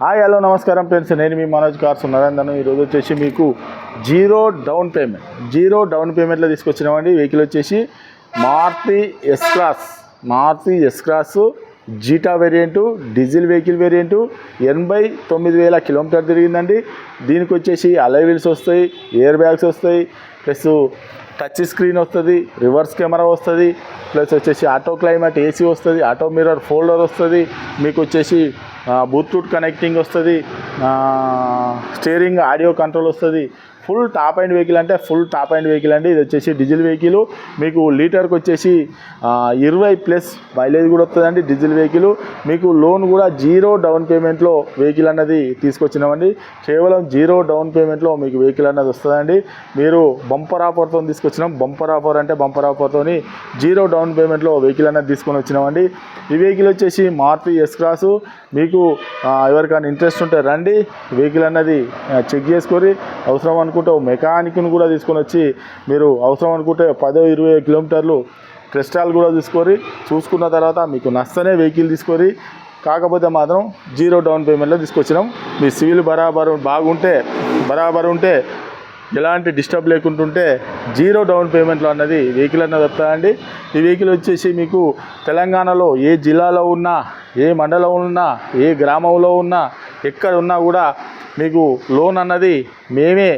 Hi hello నమస్కారం friends. నేను మీ Manoj cars నరేందను ఈరోజు వచ్చేసి మీకు zero down payment. Zero down పేమెంట్లో తీసుకొచ్చినామండి వెహికల్ వచ్చేసి Maruti S class Maruti S class zeta variant diesel vehicle variant ఎనభై తొమ్మిది వేల కిలోమీటర్ తిరిగిందండి. దీనికి వచ్చేసి వీల్స్ వస్తాయి ఎయిర్ బ్యాగ్స్ వస్తాయి ప్లస్ టచ్ స్క్రీన్ వస్తుంది రివర్స్ కెమెరా వస్తుంది ప్లస్ వచ్చేసి ఆటో క్లైమేట్ ఏసీ వస్తుంది ఆటో మిర్రర్ ఫోల్డర్ వస్తుంది మీకు వచ్చేసి బ్లూటూత్ కనెక్టింగ్ వస్తుంది స్టీరింగ్ ఆడియో కంట్రోల్ వస్తుంది ఫుల్ టాప్ అండ్ వెహికల్ అంటే ఫుల్ టాప్ అండ్ వెహికల్ అండి. ఇది వచ్చేసి డీజిల్ వెహికల్. మీకు లీటర్కి వచ్చేసి ఇరవై ప్లస్ మైలేజ్ కూడా వస్తుందండి డీజిల్ వెహికల్. మీకు లోన్ కూడా జీరో డౌన్ పేమెంట్లో వెహికల్ అన్నది తీసుకొచ్చినామండి. కేవలం జీరో డౌన్ పేమెంట్లో మీకు వెహికల్ అన్నది వస్తుందండి. మీరు బంపర్ ఆఫర్తో తీసుకొచ్చినాం. బంపర్ ఆఫర్ అంటే బంపర్ ఆఫర్తోని జీరో డౌన్ పేమెంట్లో వెహికల్ అన్నది తీసుకొని వచ్చినామండి. ఈ వెహికల్ వచ్చేసి మారుతి ఎస్ క్రాసు. మీకు ఎవరికైనా ఇంట్రెస్ట్ ఉంటే రండి. వెహికల్ అన్నది చెక్ చేసుకొని అవసరం అనుకుంటే ఓ మెకానిక్ని కూడా తీసుకొని వచ్చి మీరు అవసరం అనుకుంటే పదో ఇరవై కిలోమీటర్లు క్రిస్టాల్ కూడా తీసుకొని చూసుకున్న తర్వాత మీకు నచ్చనే వెహికల్ తీసుకొని కాకపోతే మాత్రం జీరో డౌన్ పేమెంట్లో తీసుకొచ్చినాం. మీ సివిల్ బరాబర్ బాగుంటే బరాబర్ ఉంటే ఎలాంటి డిస్టర్బ్ లేకుంటుంటే జీరో డౌన్ పేమెంట్లో అన్నది వెహికల్ అన్నది వస్తుందండి ఈ వెహికల్ వచ్చేసి మీకు తెలంగాణలో ఏ జిల్లాలో ఉన్నా ఏ మండలం ఉన్నా ఏ గ్రామంలో ఉన్నా ఎక్కడ ఉన్నా కూడా మీకు లోన్ అన్నది మేమే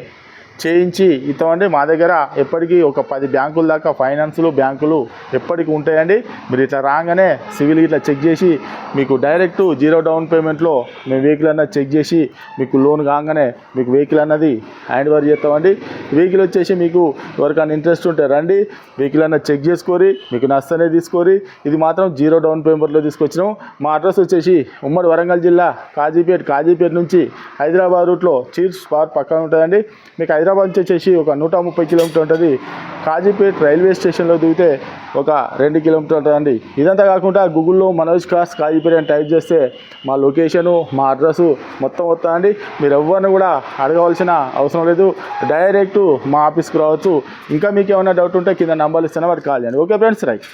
చేయించి ఇస్తామండి మా దగ్గర ఎప్పటికీ ఒక పది బ్యాంకుల దాకా ఫైనాన్సులు బ్యాంకులు ఎప్పటికీ ఉంటాయండి. మీరు ఇట్లా రాగానే సివిల్ ఇట్లా చెక్ చేసి మీకు డైరెక్ట్ జీరో డౌన్ పేమెంట్లో మేము వెహికల్ అన్నది చెక్ చేసి మీకు లోన్ కాగానే మీకు వెహికల్ అన్నది హ్యాండ్ ఓవర్ చేస్తామండి. వెహికల్ వచ్చేసి మీకు ఎవరికైనా ఇంట్రెస్ట్ ఉంటే రండి. వెహికల్ అన్నది చెక్ చేసుకొని మీకు నష్టనే తీసుకొని ఇది మాత్రం జీరో డౌన్ పేమెంట్లో తీసుకొచ్చినాం. మా అడ్రస్ వచ్చేసి ఉమ్మడి వరంగల్ జిల్లా కాజీపేట్ కాజీపేట్ నుంచి హైదరాబాద్ రూట్లో చీర్స్ పార్క్ పక్కన ఉంటుందండి. మీకు హైదరాబాద్ నుంచి వచ్చేసి ఒక నూట ముప్పై కిలోమీటర్ ఉంటుంది. కాజీపేట్ రైల్వే స్టేషన్లో దిగితే ఒక రెండు కిలోమీటర్ ఉంటుందండి. ఇదంతా కాకుండా గూగుల్లో మనోజ్ క్రాస్ కాజీపేట్ అని టైప్ చేస్తే మా లొకేషను మా అడ్రస్ మొత్తం వస్తుందండి. మీరు ఎవరిని కూడా అడగవలసిన అవసరం లేదు. డైరెక్ట్ మా ఆఫీస్కి రావచ్చు. ఇంకా మీకు ఏమైనా డౌట్ ఉంటే కింద నంబర్లు ఇస్తాను. వాటికి కాల్ చేయండి. Okay friends right.